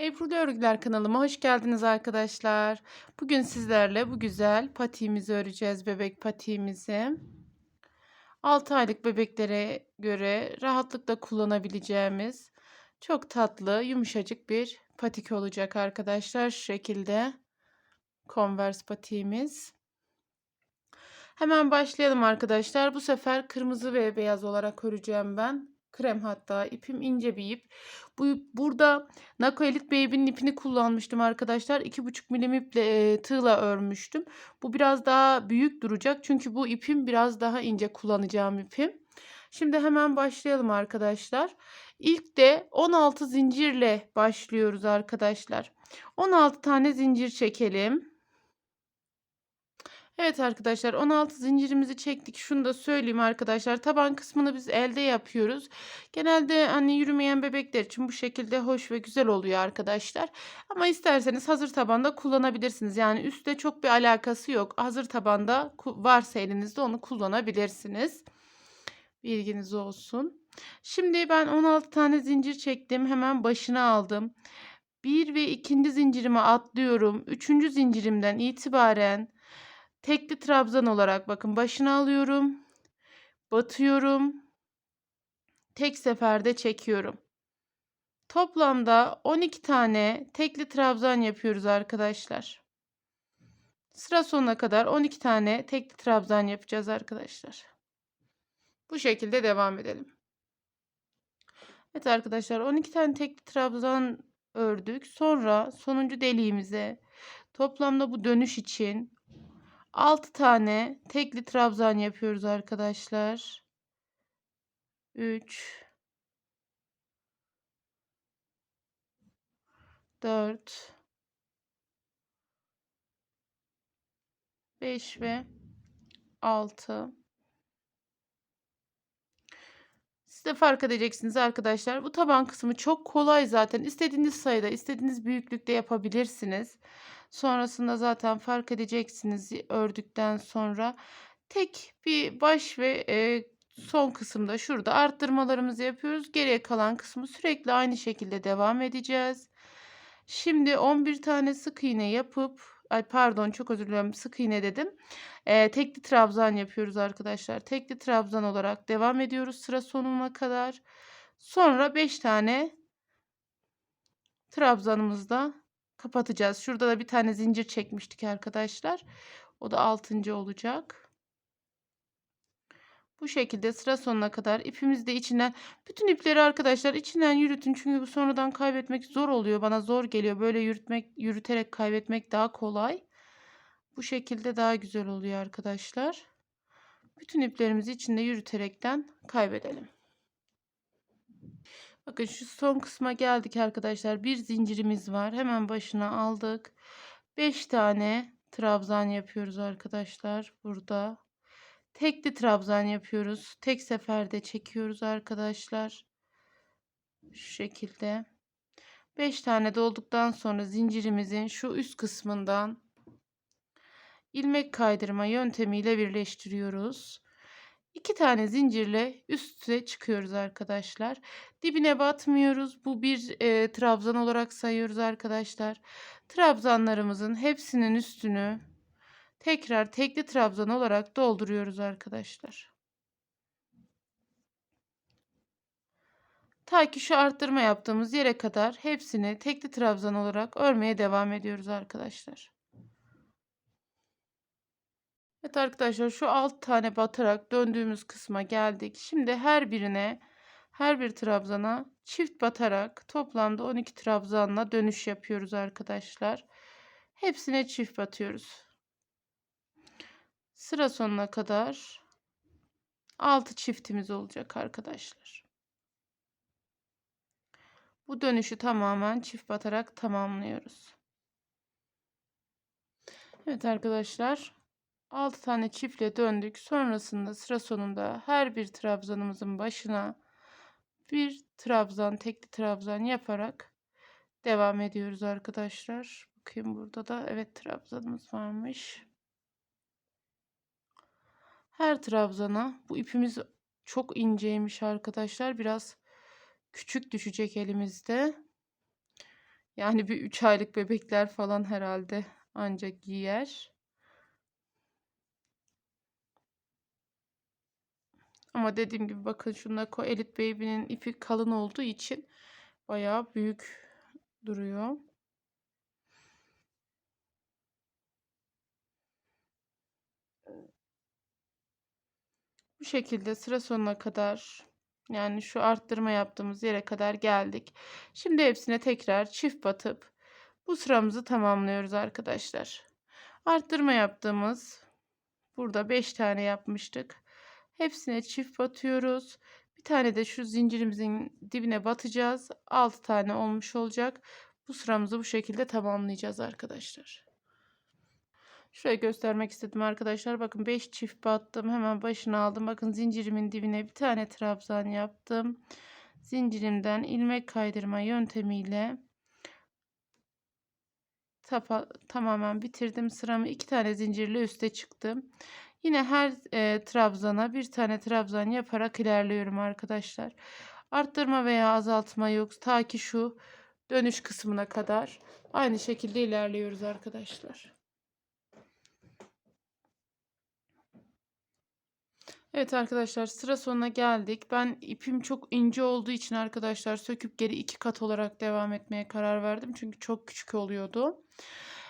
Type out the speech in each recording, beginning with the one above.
Ebru Örgüler kanalıma hoş geldiniz arkadaşlar. Bugün sizlerle bu güzel patiğimizi öreceğiz, bebek patiğimizi. 6 aylık bebeklere göre rahatlıkla kullanabileceğimiz çok tatlı, yumuşacık bir patik olacak arkadaşlar. Şu şekilde Converse patiğimiz. Hemen başlayalım arkadaşlar. Bu sefer kırmızı ve beyaz olarak öreceğim ben krem hatta ipim ince bir ip. Bu burada Nako Elite Baby'nin ipini kullanmıştım arkadaşlar. 2,5 milim iple e, tığla örmüştüm. Bu biraz daha büyük duracak. Çünkü bu ipim biraz daha ince kullanacağım ipim. Şimdi hemen başlayalım arkadaşlar. İlk de 16 zincirle başlıyoruz arkadaşlar. 16 tane zincir çekelim. Evet arkadaşlar 16 zincirimizi çektik. Şunu da söyleyeyim arkadaşlar. Taban kısmını biz elde yapıyoruz. Genelde hani yürümeyen bebekler için bu şekilde hoş ve güzel oluyor arkadaşlar. Ama isterseniz hazır tabanda kullanabilirsiniz. Yani üstte çok bir alakası yok. Hazır tabanda varsa elinizde onu kullanabilirsiniz. Bilginiz olsun. Şimdi ben 16 tane zincir çektim. Hemen başına aldım. Bir ve ikinci zincirimi atlıyorum. Üçüncü zincirimden itibaren Tekli trabzan olarak bakın başına alıyorum. Batıyorum. Tek seferde çekiyorum. Toplamda 12 tane tekli trabzan yapıyoruz arkadaşlar. Sıra sonuna kadar 12 tane tekli trabzan yapacağız arkadaşlar. Bu şekilde devam edelim. Evet arkadaşlar 12 tane tekli trabzan ördük. Sonra sonuncu deliğimize toplamda bu dönüş için 6 tane tekli trabzan yapıyoruz arkadaşlar. 3 4 5 ve 6 Siz de fark edeceksiniz arkadaşlar. Bu taban kısmı çok kolay zaten. İstediğiniz sayıda, istediğiniz büyüklükte yapabilirsiniz. Sonrasında zaten fark edeceksiniz ördükten sonra. Tek bir baş ve e, son kısımda şurada arttırmalarımızı yapıyoruz. Geriye kalan kısmı sürekli aynı şekilde devam edeceğiz. Şimdi 11 tane sık iğne yapıp ay pardon çok özür dilerim sık iğne dedim. Ee, tekli trabzan yapıyoruz arkadaşlar. Tekli trabzan olarak devam ediyoruz sıra sonuna kadar. Sonra 5 tane trabzanımızda kapatacağız. Şurada da bir tane zincir çekmiştik arkadaşlar. O da 6. olacak. Bu şekilde sıra sonuna kadar ipimizi de içinden bütün ipleri arkadaşlar içinden yürütün. Çünkü bu sonradan kaybetmek zor oluyor. Bana zor geliyor. Böyle yürütmek, yürüterek kaybetmek daha kolay. Bu şekilde daha güzel oluyor arkadaşlar. Bütün iplerimizi içinde yürüterekten kaybedelim. Bakın şu son kısma geldik arkadaşlar. Bir zincirimiz var. Hemen başına aldık. 5 tane trabzan yapıyoruz arkadaşlar. Burada. Tekli trabzan yapıyoruz. Tek seferde çekiyoruz arkadaşlar. Şu şekilde. 5 tane dolduktan sonra zincirimizin şu üst kısmından ilmek kaydırma yöntemiyle birleştiriyoruz. 2 tane zincirle üste çıkıyoruz arkadaşlar. Dibine batmıyoruz. Bu bir e, trabzan olarak sayıyoruz arkadaşlar. Trabzanlarımızın hepsinin üstünü tekrar tekli trabzan olarak dolduruyoruz arkadaşlar. Ta ki şu arttırma yaptığımız yere kadar hepsini tekli trabzan olarak örmeye devam ediyoruz arkadaşlar. Evet arkadaşlar şu alt tane batarak döndüğümüz kısma geldik. Şimdi her birine her bir trabzana çift batarak toplamda 12 trabzanla dönüş yapıyoruz arkadaşlar. Hepsine çift batıyoruz. Sıra sonuna kadar 6 çiftimiz olacak arkadaşlar. Bu dönüşü tamamen çift batarak tamamlıyoruz. Evet arkadaşlar 6 tane çiftle döndük. Sonrasında sıra sonunda her bir trabzanımızın başına bir trabzan, tekli trabzan yaparak devam ediyoruz arkadaşlar. Bakayım burada da evet trabzanımız varmış. Her trabzana bu ipimiz çok inceymiş arkadaşlar. Biraz küçük düşecek elimizde. Yani bir 3 aylık bebekler falan herhalde ancak giyer. Ama dediğim gibi bakın şunda Elite Baby'nin ipi kalın olduğu için bayağı büyük duruyor. Bu şekilde sıra sonuna kadar yani şu arttırma yaptığımız yere kadar geldik. Şimdi hepsine tekrar çift batıp bu sıramızı tamamlıyoruz arkadaşlar. Arttırma yaptığımız burada 5 tane yapmıştık. Hepsine çift batıyoruz. Bir tane de şu zincirimizin dibine batacağız. 6 tane olmuş olacak. Bu sıramızı bu şekilde tamamlayacağız arkadaşlar. Şuraya göstermek istedim arkadaşlar. Bakın 5 çift battım. Hemen başına aldım. Bakın zincirimin dibine bir tane trabzan yaptım. Zincirimden ilmek kaydırma yöntemiyle tapa, tamamen bitirdim. Sıramı iki tane zincirle üste çıktım. Yine her e, trabzana bir tane trabzan yaparak ilerliyorum arkadaşlar. Arttırma veya azaltma yok. Ta ki şu dönüş kısmına kadar aynı şekilde ilerliyoruz arkadaşlar. Evet arkadaşlar sıra sonuna geldik. Ben ipim çok ince olduğu için arkadaşlar söküp geri iki kat olarak devam etmeye karar verdim. Çünkü çok küçük oluyordu.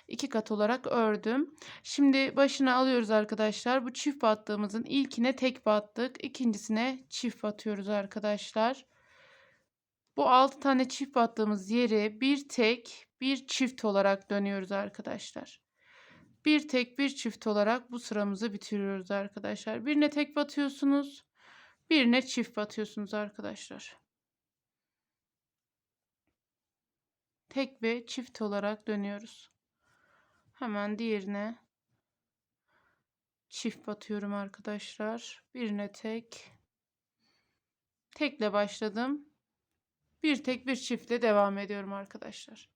İki kat olarak ördüm. Şimdi başına alıyoruz arkadaşlar. Bu çift battığımızın ilkine tek battık. ikincisine çift batıyoruz arkadaşlar. Bu 6 tane çift battığımız yeri bir tek bir çift olarak dönüyoruz arkadaşlar. Bir tek bir çift olarak bu sıramızı bitiriyoruz arkadaşlar. Birine tek batıyorsunuz. Birine çift batıyorsunuz arkadaşlar. Tek ve çift olarak dönüyoruz. Hemen diğerine çift batıyorum arkadaşlar. Birine tek. Tekle başladım. Bir tek bir çiftle devam ediyorum arkadaşlar.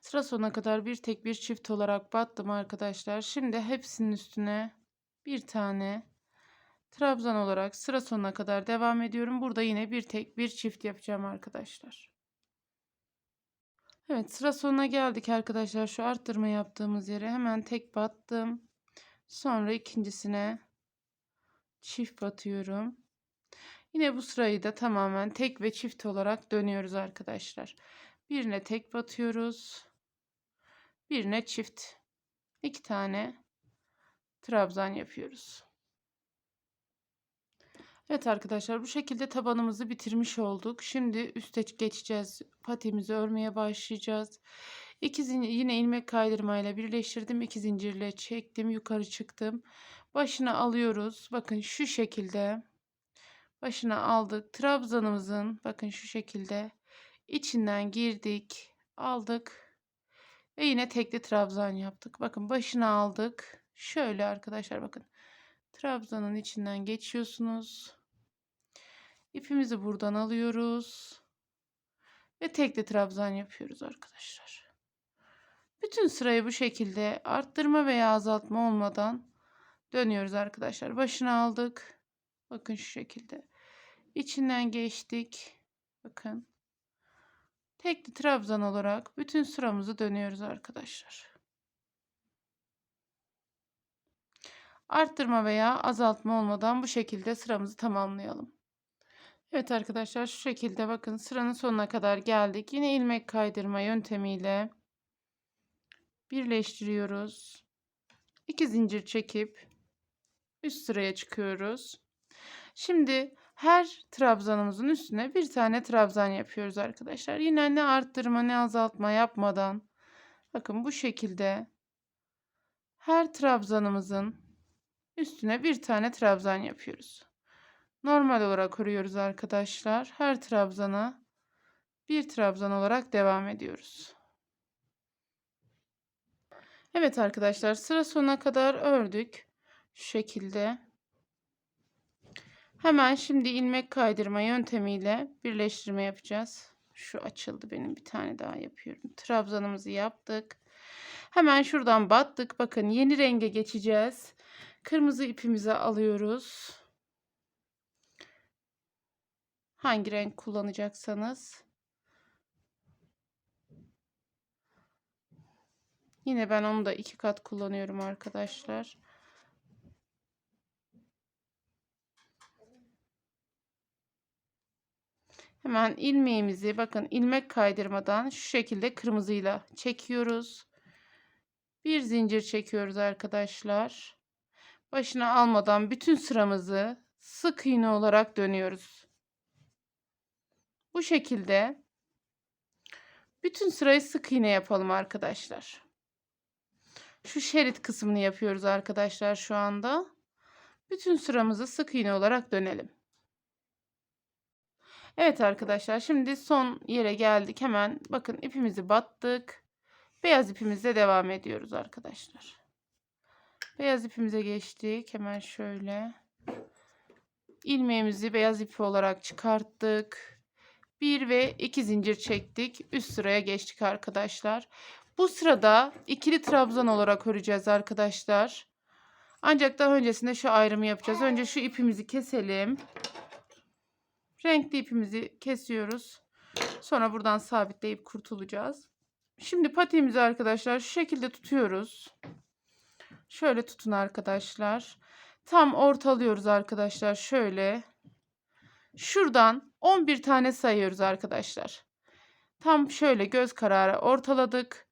Sıra sonuna kadar bir tek bir çift olarak battım arkadaşlar. Şimdi hepsinin üstüne bir tane trabzan olarak sıra sonuna kadar devam ediyorum. Burada yine bir tek bir çift yapacağım arkadaşlar. Evet sıra sonuna geldik arkadaşlar. Şu arttırma yaptığımız yere hemen tek battım. Sonra ikincisine çift batıyorum. Yine bu sırayı da tamamen tek ve çift olarak dönüyoruz arkadaşlar. Birine tek batıyoruz. Birine çift. iki tane trabzan yapıyoruz. Evet arkadaşlar bu şekilde tabanımızı bitirmiş olduk. Şimdi üste geçeceğiz. Patiğimizi örmeye başlayacağız. İki zincir, yine ilmek kaydırmayla birleştirdim. İki zincirle çektim. Yukarı çıktım. Başına alıyoruz. Bakın şu şekilde. Başına aldık. Trabzanımızın bakın şu şekilde içinden girdik. Aldık. Ve yine tekli trabzan yaptık. Bakın başına aldık. Şöyle arkadaşlar bakın. Trabzanın içinden geçiyorsunuz. İpimizi buradan alıyoruz. Ve tekli trabzan yapıyoruz arkadaşlar. Bütün sırayı bu şekilde arttırma veya azaltma olmadan dönüyoruz arkadaşlar. Başına aldık. Bakın şu şekilde. İçinden geçtik. Bakın. Tekli trabzan olarak bütün sıramızı dönüyoruz arkadaşlar. Arttırma veya azaltma olmadan bu şekilde sıramızı tamamlayalım. Evet arkadaşlar şu şekilde bakın sıranın sonuna kadar geldik. Yine ilmek kaydırma yöntemiyle birleştiriyoruz. 2 zincir çekip üst sıraya çıkıyoruz. Şimdi her trabzanımızın üstüne bir tane trabzan yapıyoruz arkadaşlar. Yine ne arttırma ne azaltma yapmadan bakın bu şekilde her trabzanımızın üstüne bir tane trabzan yapıyoruz. Normal olarak örüyoruz arkadaşlar. Her trabzana bir trabzan olarak devam ediyoruz. Evet arkadaşlar sıra sonuna kadar ördük. Şu şekilde. Hemen şimdi ilmek kaydırma yöntemiyle birleştirme yapacağız. Şu açıldı benim bir tane daha yapıyorum. Trabzanımızı yaptık. Hemen şuradan battık. Bakın yeni renge geçeceğiz. Kırmızı ipimizi alıyoruz. Hangi renk kullanacaksanız. Yine ben onu da iki kat kullanıyorum arkadaşlar. Hemen ilmeğimizi bakın ilmek kaydırmadan şu şekilde kırmızıyla çekiyoruz. Bir zincir çekiyoruz arkadaşlar. Başına almadan bütün sıramızı sık iğne olarak dönüyoruz. Bu şekilde bütün sırayı sık iğne yapalım arkadaşlar. Şu şerit kısmını yapıyoruz arkadaşlar şu anda. Bütün sıramızı sık iğne olarak dönelim. Evet arkadaşlar şimdi son yere geldik. Hemen bakın ipimizi battık. Beyaz ipimizle devam ediyoruz arkadaşlar. Beyaz ipimize geçtik. Hemen şöyle. ilmeğimizi beyaz ipi olarak çıkarttık. Bir ve iki zincir çektik. Üst sıraya geçtik arkadaşlar. Bu sırada ikili trabzan olarak öreceğiz arkadaşlar. Ancak daha öncesinde şu ayrımı yapacağız. Önce şu ipimizi keselim. Renkli ipimizi kesiyoruz. Sonra buradan sabitleyip kurtulacağız. Şimdi patiğimizi arkadaşlar şu şekilde tutuyoruz. Şöyle tutun arkadaşlar. Tam ortalıyoruz arkadaşlar. Şöyle. Şuradan 11 tane sayıyoruz arkadaşlar. Tam şöyle göz kararı ortaladık.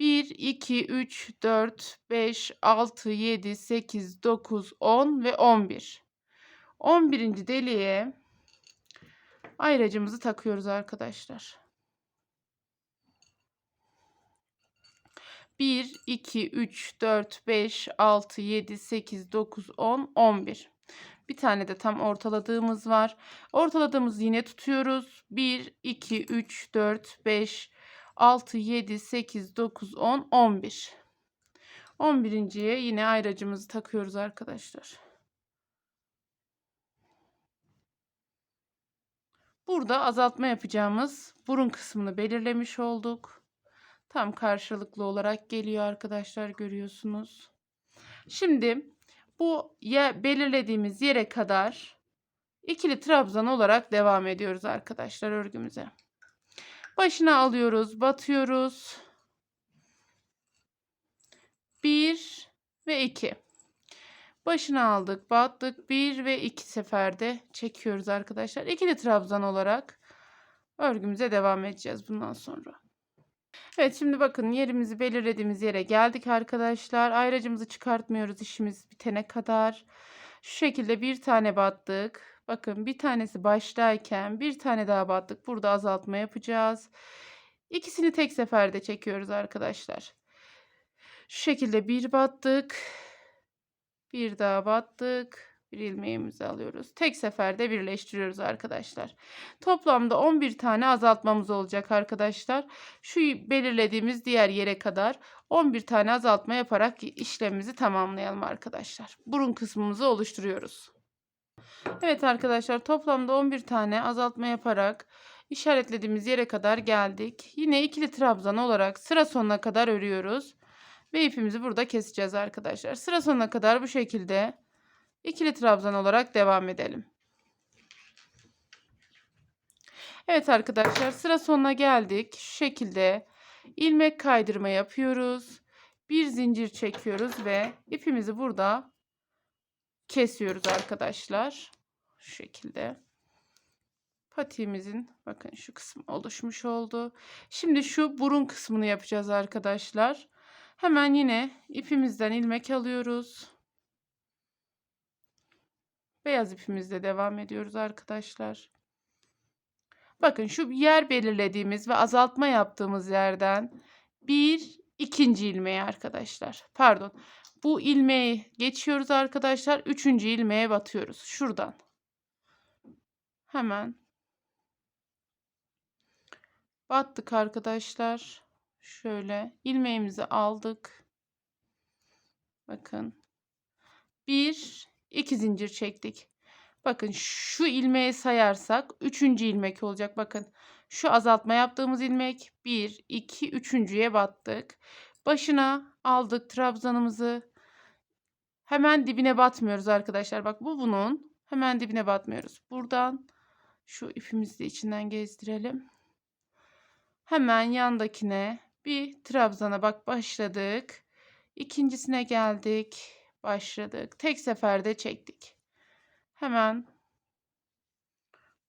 1, 2, 3, 4, 5, 6, 7, 8, 9, 10 ve 11. 11. deliğe ayracımızı takıyoruz arkadaşlar. 1, 2, 3, 4, 5, 6, 7, 8, 9, 10, 11. Bir tane de tam ortaladığımız var. Ortaladığımızı yine tutuyoruz. 1, 2, 3, 4, 5, 6, 7, 8, 9, 10, 11. 11.ye yine ayracımızı takıyoruz arkadaşlar. Burada azaltma yapacağımız burun kısmını belirlemiş olduk. Tam karşılıklı olarak geliyor arkadaşlar görüyorsunuz. Şimdi bu ye belirlediğimiz yere kadar ikili trabzan olarak devam ediyoruz arkadaşlar örgümüze. Başına alıyoruz, batıyoruz. 1 ve 2. Başına aldık, battık. 1 ve 2 seferde çekiyoruz arkadaşlar. İkili trabzan olarak örgümüze devam edeceğiz bundan sonra. Evet şimdi bakın yerimizi belirlediğimiz yere geldik arkadaşlar. Ayracımızı çıkartmıyoruz işimiz bitene kadar. Şu şekilde bir tane battık. Bakın bir tanesi baştayken bir tane daha battık. Burada azaltma yapacağız. İkisini tek seferde çekiyoruz arkadaşlar. Şu şekilde bir battık. Bir daha battık. Bir ilmeğimizi alıyoruz. Tek seferde birleştiriyoruz arkadaşlar. Toplamda 11 tane azaltmamız olacak arkadaşlar. Şu belirlediğimiz diğer yere kadar 11 tane azaltma yaparak işlemimizi tamamlayalım arkadaşlar. Burun kısmımızı oluşturuyoruz. Evet arkadaşlar toplamda 11 tane azaltma yaparak işaretlediğimiz yere kadar geldik. Yine ikili trabzan olarak sıra sonuna kadar örüyoruz. Ve ipimizi burada keseceğiz arkadaşlar. Sıra sonuna kadar bu şekilde ikili trabzan olarak devam edelim. Evet arkadaşlar sıra sonuna geldik. Şu şekilde ilmek kaydırma yapıyoruz. Bir zincir çekiyoruz ve ipimizi burada kesiyoruz arkadaşlar. Şu şekilde. Patiğimizin bakın şu kısım oluşmuş oldu. Şimdi şu burun kısmını yapacağız arkadaşlar. Hemen yine ipimizden ilmek alıyoruz. Beyaz ipimizle devam ediyoruz arkadaşlar. Bakın şu yer belirlediğimiz ve azaltma yaptığımız yerden bir ikinci ilmeği arkadaşlar. Pardon. Bu ilmeği geçiyoruz arkadaşlar. Üçüncü ilmeğe batıyoruz. Şuradan. Hemen. Battık arkadaşlar. Şöyle ilmeğimizi aldık. Bakın. Bir, iki zincir çektik. Bakın şu ilmeği sayarsak üçüncü ilmek olacak. Bakın şu azaltma yaptığımız ilmek bir, iki, üçüncüye battık. Başına aldık trabzanımızı. Hemen dibine batmıyoruz arkadaşlar. Bak bu bunun. Hemen dibine batmıyoruz. Buradan şu ipimizi de içinden gezdirelim. Hemen yandakine Bir trabzana bak başladık. İkincisine geldik. Başladık. Tek seferde çektik. Hemen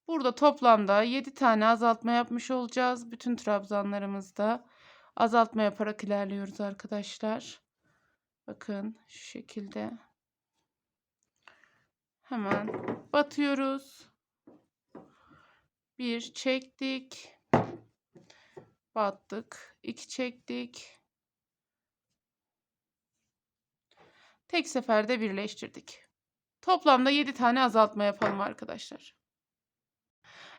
burada toplamda 7 tane azaltma yapmış olacağız. Bütün trabzanlarımızda azaltma yaparak ilerliyoruz arkadaşlar. Bakın şu şekilde. Hemen batıyoruz. Bir çektik. Battık. iki çektik. Tek seferde birleştirdik. Toplamda 7 tane azaltma yapalım arkadaşlar.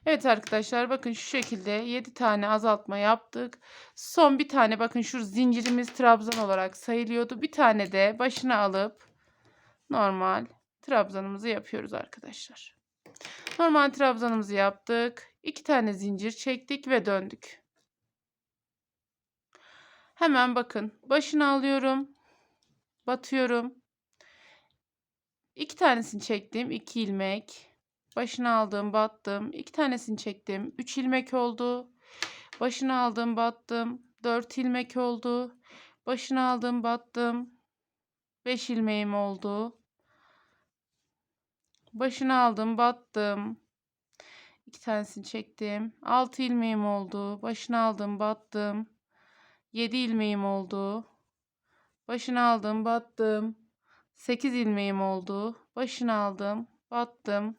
Evet arkadaşlar bakın şu şekilde 7 tane azaltma yaptık. Son bir tane bakın şu zincirimiz trabzan olarak sayılıyordu. Bir tane de başına alıp normal trabzanımızı yapıyoruz arkadaşlar. Normal trabzanımızı yaptık. 2 tane zincir çektik ve döndük. Hemen bakın başına alıyorum. Batıyorum. İki tanesini çektim. 2 ilmek. Başına aldım, battım. İki tanesini çektim. 3 ilmek oldu. Başına aldım, battım. 4 ilmek oldu. Başına aldım, battım. 5 ilmeğim oldu. Başına aldım, battım. İki tanesini çektim. 6 ilmeğim oldu. Başına aldım, battım. 7 ilmeğim oldu. Başına aldım, battım. 8 ilmeğim oldu. Başına aldım, battım.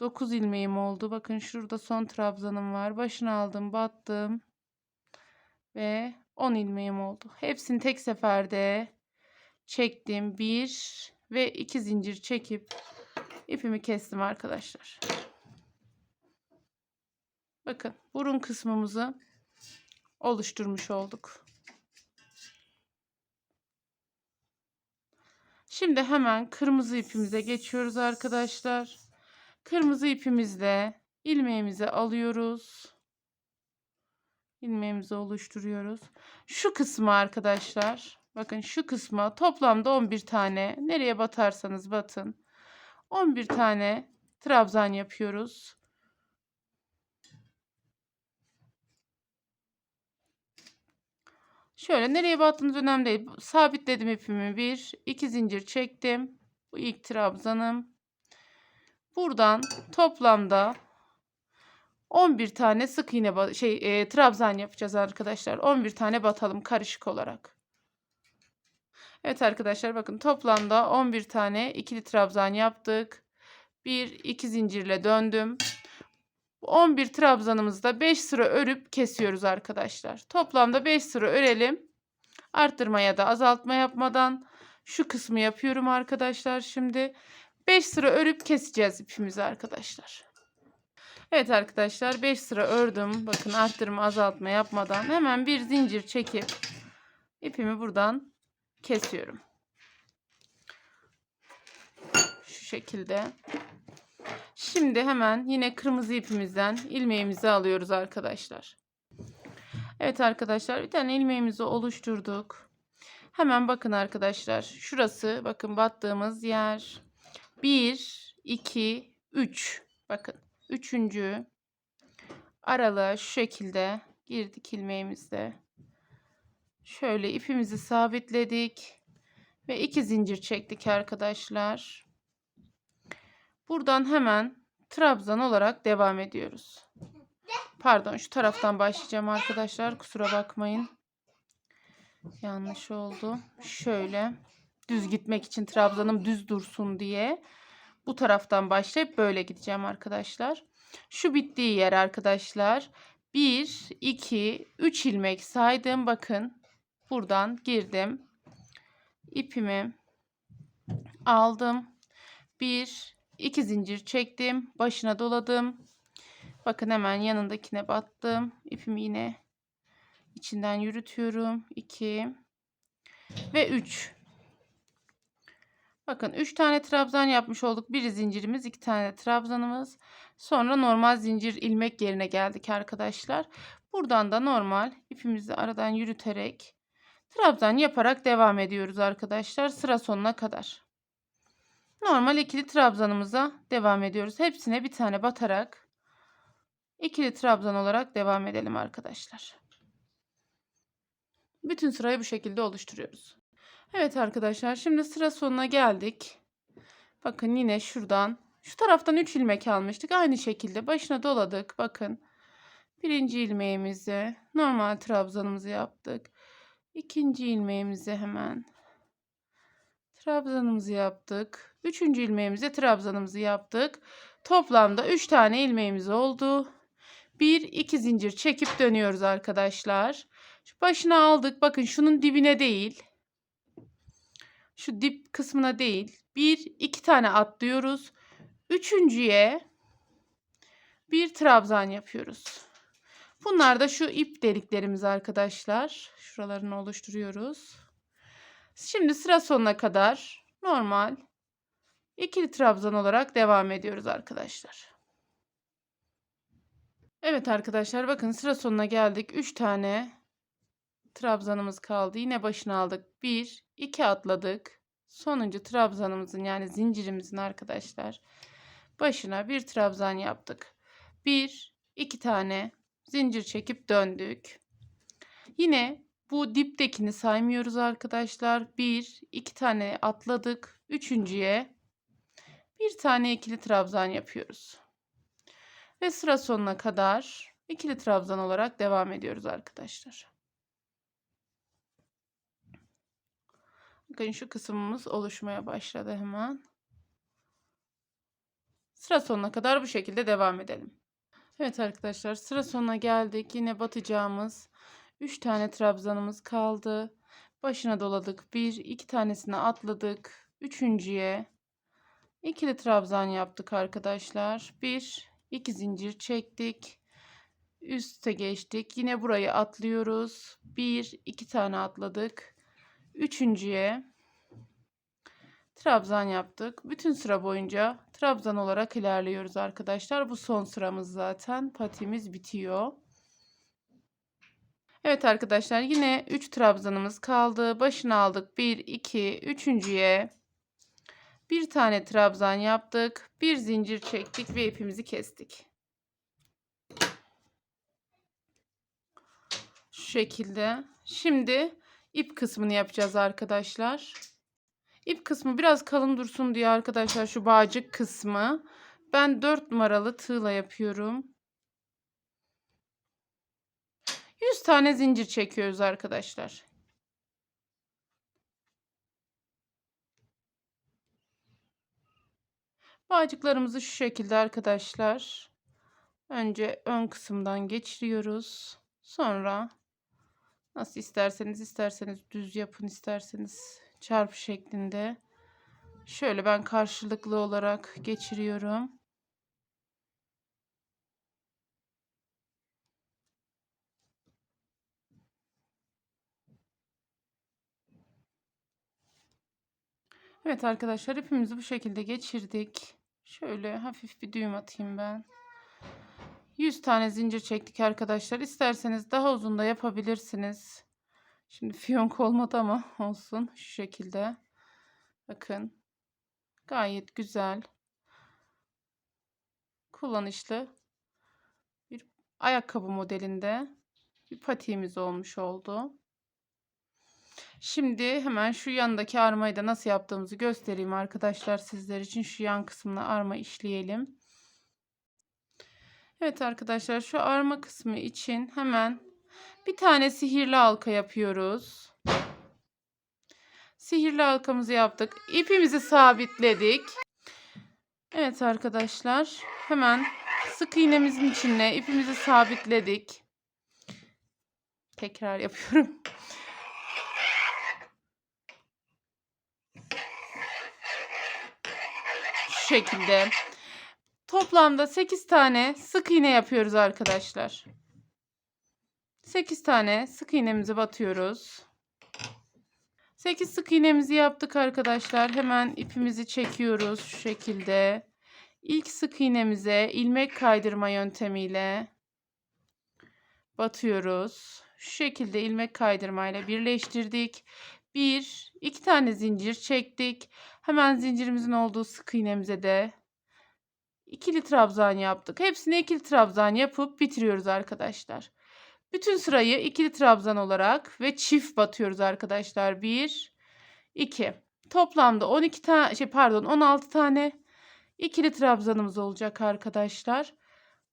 9 ilmeğim oldu. Bakın şurada son trabzanım var. Başına aldım, battım. Ve 10 ilmeğim oldu. Hepsini tek seferde çektim. 1 ve 2 zincir çekip ipimi kestim arkadaşlar. Bakın burun kısmımızı oluşturmuş olduk. Şimdi hemen kırmızı ipimize geçiyoruz arkadaşlar. Kırmızı ipimizle ilmeğimizi alıyoruz. İlmeğimizi oluşturuyoruz. Şu kısmı arkadaşlar. Bakın şu kısma toplamda 11 tane. Nereye batarsanız batın. 11 tane trabzan yapıyoruz. Şöyle nereye battığınız önemli değil. Sabitledim ipimi. Bir, iki zincir çektim. Bu ilk trabzanım. Buradan toplamda 11 tane sık iğne şey e, trabzan yapacağız arkadaşlar. 11 tane batalım karışık olarak. Evet arkadaşlar bakın toplamda 11 tane ikili trabzan yaptık. 1 2 zincirle döndüm. 11 trabzanımızda 5 sıra örüp kesiyoruz arkadaşlar. Toplamda 5 sıra örelim. Arttırma ya da azaltma yapmadan şu kısmı yapıyorum arkadaşlar. Şimdi 5 sıra örüp keseceğiz ipimizi arkadaşlar. Evet arkadaşlar 5 sıra ördüm. Bakın arttırma azaltma yapmadan hemen bir zincir çekip ipimi buradan kesiyorum. Şu şekilde. Şimdi hemen yine kırmızı ipimizden ilmeğimizi alıyoruz arkadaşlar. Evet arkadaşlar bir tane ilmeğimizi oluşturduk. Hemen bakın arkadaşlar. Şurası bakın battığımız yer. 1, 2, 3. Bakın. Üçüncü aralığa şu şekilde girdik ilmeğimizde. Şöyle ipimizi sabitledik. Ve iki zincir çektik arkadaşlar. Buradan hemen trabzan olarak devam ediyoruz. Pardon şu taraftan başlayacağım arkadaşlar. Kusura bakmayın. Yanlış oldu. Şöyle düz gitmek için trabzanım düz dursun diye bu taraftan başlayıp böyle gideceğim arkadaşlar. Şu bittiği yer arkadaşlar. 1, 2, 3 ilmek saydım. Bakın buradan girdim. İpimi aldım. 1, 2 zincir çektim. Başına doladım. Bakın hemen yanındakine battım. İpimi yine içinden yürütüyorum. 2 ve 3. Bakın 3 tane trabzan yapmış olduk. Bir zincirimiz, 2 tane trabzanımız. Sonra normal zincir ilmek yerine geldik arkadaşlar. Buradan da normal ipimizi aradan yürüterek trabzan yaparak devam ediyoruz arkadaşlar sıra sonuna kadar. Normal ikili trabzanımıza devam ediyoruz. Hepsine bir tane batarak ikili trabzan olarak devam edelim arkadaşlar. Bütün sırayı bu şekilde oluşturuyoruz. Evet arkadaşlar şimdi sıra sonuna geldik. Bakın yine şuradan şu taraftan 3 ilmek almıştık. Aynı şekilde başına doladık. Bakın birinci ilmeğimizi normal trabzanımızı yaptık. İkinci ilmeğimizi hemen trabzanımızı yaptık. Üçüncü ilmeğimize trabzanımızı yaptık. Toplamda 3 tane ilmeğimiz oldu. 1 2 zincir çekip dönüyoruz arkadaşlar. Şu başına aldık. Bakın şunun dibine değil. Şu dip kısmına değil. 1 2 tane atlıyoruz. Üçüncüye bir trabzan yapıyoruz. Bunlar da şu ip deliklerimiz arkadaşlar. Şuralarını oluşturuyoruz. Şimdi sıra sonuna kadar normal ikili trabzan olarak devam ediyoruz arkadaşlar. Evet arkadaşlar bakın sıra sonuna geldik. 3 tane trabzanımız kaldı. Yine başına aldık. 1 2 atladık. Sonuncu trabzanımızın yani zincirimizin arkadaşlar başına bir trabzan yaptık. 1 2 tane zincir çekip döndük. Yine bu diptekini saymıyoruz arkadaşlar. 1 2 tane atladık. Üçüncüye bir tane ikili trabzan yapıyoruz. Ve sıra sonuna kadar ikili trabzan olarak devam ediyoruz arkadaşlar. Bakın şu kısmımız oluşmaya başladı hemen. Sıra sonuna kadar bu şekilde devam edelim. Evet arkadaşlar sıra sonuna geldik. Yine batacağımız 3 tane trabzanımız kaldı. Başına doladık. 1 2 tanesini atladık. Üçüncüye ikili trabzan yaptık arkadaşlar. 1 2 zincir çektik. Üste geçtik. Yine burayı atlıyoruz. 1 2 tane atladık. Üçüncüye trabzan yaptık. Bütün sıra boyunca trabzan olarak ilerliyoruz arkadaşlar. Bu son sıramız zaten. Patimiz bitiyor. Evet arkadaşlar yine 3 trabzanımız kaldı. Başını aldık. 1 2 üçüncüye bir tane trabzan yaptık. Bir zincir çektik ve ipimizi kestik. Şu şekilde. Şimdi ip kısmını yapacağız arkadaşlar. İp kısmı biraz kalın dursun diye arkadaşlar şu bağcık kısmı. Ben 4 numaralı tığla yapıyorum. 100 tane zincir çekiyoruz arkadaşlar. Bağcıklarımızı şu şekilde arkadaşlar. Önce ön kısımdan geçiriyoruz. Sonra nasıl isterseniz isterseniz düz yapın isterseniz çarpı şeklinde. Şöyle ben karşılıklı olarak geçiriyorum. Evet arkadaşlar ipimizi bu şekilde geçirdik. Şöyle hafif bir düğüm atayım ben. 100 tane zincir çektik arkadaşlar. İsterseniz daha uzun da yapabilirsiniz. Şimdi fiyonk olmadı ama olsun. Şu şekilde. Bakın. Gayet güzel. Kullanışlı. Bir ayakkabı modelinde bir patiğimiz olmuş oldu. Şimdi hemen şu yandaki armayı da nasıl yaptığımızı göstereyim arkadaşlar sizler için. Şu yan kısmına arma işleyelim. Evet arkadaşlar şu arma kısmı için hemen bir tane sihirli halka yapıyoruz. Sihirli halkamızı yaptık. İpimizi sabitledik. Evet arkadaşlar hemen sık iğnemizin içine ipimizi sabitledik. Tekrar yapıyorum. Şekilde. Toplamda 8 tane sık iğne yapıyoruz arkadaşlar. 8 tane sık iğnemizi batıyoruz. 8 sık iğnemizi yaptık arkadaşlar. Hemen ipimizi çekiyoruz şu şekilde. İlk sık iğnemize ilmek kaydırma yöntemiyle batıyoruz. Şu şekilde ilmek kaydırmayla birleştirdik. Bir, iki tane zincir çektik. Hemen zincirimizin olduğu sık iğnemize de ikili trabzan yaptık. Hepsini ikili trabzan yapıp bitiriyoruz arkadaşlar. Bütün sırayı ikili trabzan olarak ve çift batıyoruz arkadaşlar. 1 2 Toplamda 12 tane şey pardon 16 tane ikili trabzanımız olacak arkadaşlar.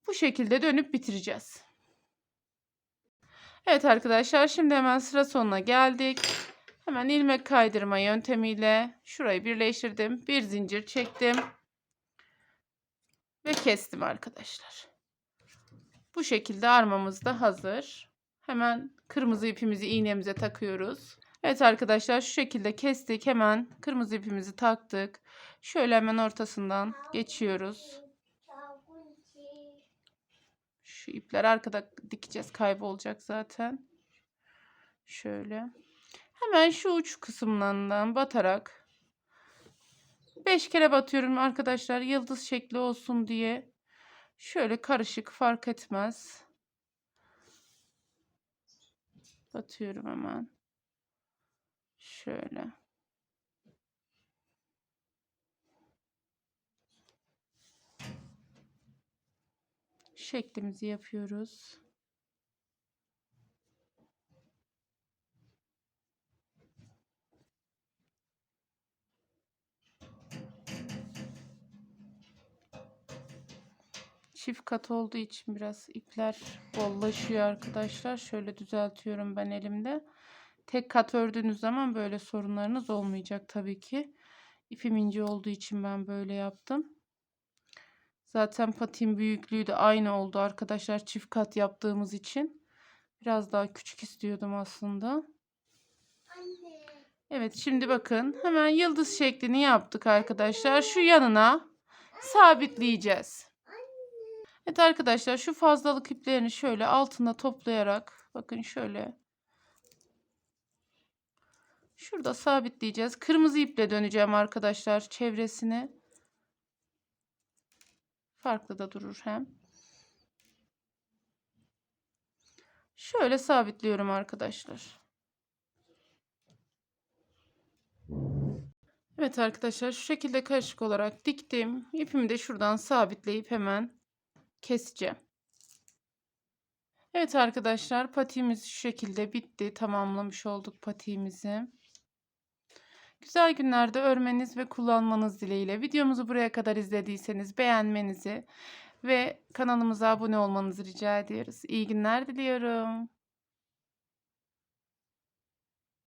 Bu şekilde dönüp bitireceğiz. Evet arkadaşlar şimdi hemen sıra sonuna geldik. Hemen ilmek kaydırma yöntemiyle şurayı birleştirdim. Bir zincir çektim. Ve kestim arkadaşlar. Bu şekilde armamız da hazır. Hemen kırmızı ipimizi iğnemize takıyoruz. Evet arkadaşlar şu şekilde kestik. Hemen kırmızı ipimizi taktık. Şöyle hemen ortasından geçiyoruz. Şu ipler arkada dikeceğiz. Kaybolacak zaten. Şöyle. Hemen şu uç kısımlarından batarak 5 kere batıyorum arkadaşlar. Yıldız şekli olsun diye. Şöyle karışık fark etmez. Batıyorum hemen. Şöyle. Şeklimizi yapıyoruz. Çift kat olduğu için biraz ipler bollaşıyor arkadaşlar. Şöyle düzeltiyorum ben elimde. Tek kat ördüğünüz zaman böyle sorunlarınız olmayacak tabii ki. İpim ince olduğu için ben böyle yaptım. Zaten patiğin büyüklüğü de aynı oldu arkadaşlar çift kat yaptığımız için. Biraz daha küçük istiyordum aslında. Evet şimdi bakın hemen yıldız şeklini yaptık arkadaşlar. Şu yanına sabitleyeceğiz. Evet arkadaşlar şu fazlalık iplerini şöyle altına toplayarak bakın şöyle şurada sabitleyeceğiz. Kırmızı iple döneceğim arkadaşlar çevresini. Farklı da durur hem. Şöyle sabitliyorum arkadaşlar. Evet arkadaşlar şu şekilde karışık olarak diktim. İpimi de şuradan sabitleyip hemen keseceğim. Evet arkadaşlar patiğimiz şu şekilde bitti. Tamamlamış olduk patiğimizi. Güzel günlerde örmeniz ve kullanmanız dileğiyle. Videomuzu buraya kadar izlediyseniz beğenmenizi ve kanalımıza abone olmanızı rica ediyoruz. İyi günler diliyorum.